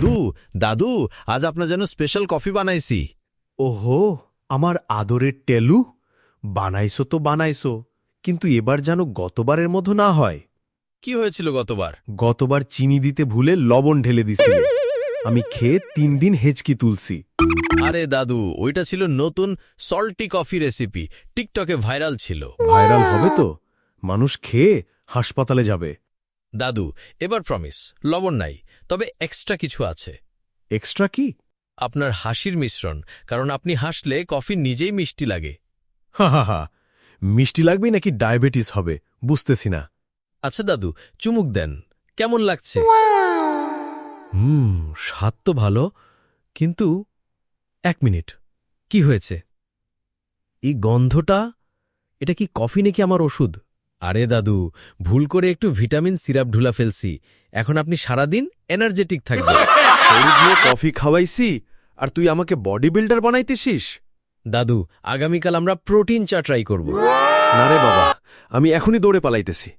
দাদু দাদু আজ আপনার জন্য স্পেশাল কফি বানাইছি। ওহো আমার আদরের টেলু? বানাইছো তো বানাইছো কিন্তু এবার যেন গতবারের মতো না হয়। কি হয়েছিল গতবার? গতবার চিনি দিতে ভুলে লবণ ঢেলে দিছিলে আমি খেয়ে তিন দিন হেঁচকি তুলছি। আরে দাদু ওইটা ছিল নতুন সল্টি কফি রেসিপি টিকটকে ভাইরাল ছিল। ভাইরাল হবে তো? মানুষ খেয়ে হাসপাতালে যাবে। দাদু এবার প্রমিস লবণ নাই। তবে এক্সট্রা কিছু আছে। এক্সট্রা কি? আপনার হাসির মিশ্রণ কারণ আপনি হাসলে কফি নিজেই মিষ্টি লাগে। হা হা হা। মিষ্টি লাগবে নাকি ডায়াবেটিস হবে? বুঝতেছি না। আচ্ছা দাদু চুমুক দেন। কেমন লাগছে? হুম স্বাদ তো ভালো কিন্তু এক মিনিট। কি হয়েছে? এই গন্ধটা এটা কি কফি নাকি আমার ওষুধ? আরে দাদু ভুল করে একটু ভিটামিন সিরাপ ঢুলা ফেলছি। এখন আপনি সারাদিন এনার্জেটিক থাকবেন। কফি খাওয়াইছি আর তুই আমাকে বডি বিল্ডার বানাইতেছিস? দাদু আগামীকাল আমরা প্রোটিন চা ট্রাই করব। না রে বাবা আমি এখনই দৌড়ে পালাইতেছি।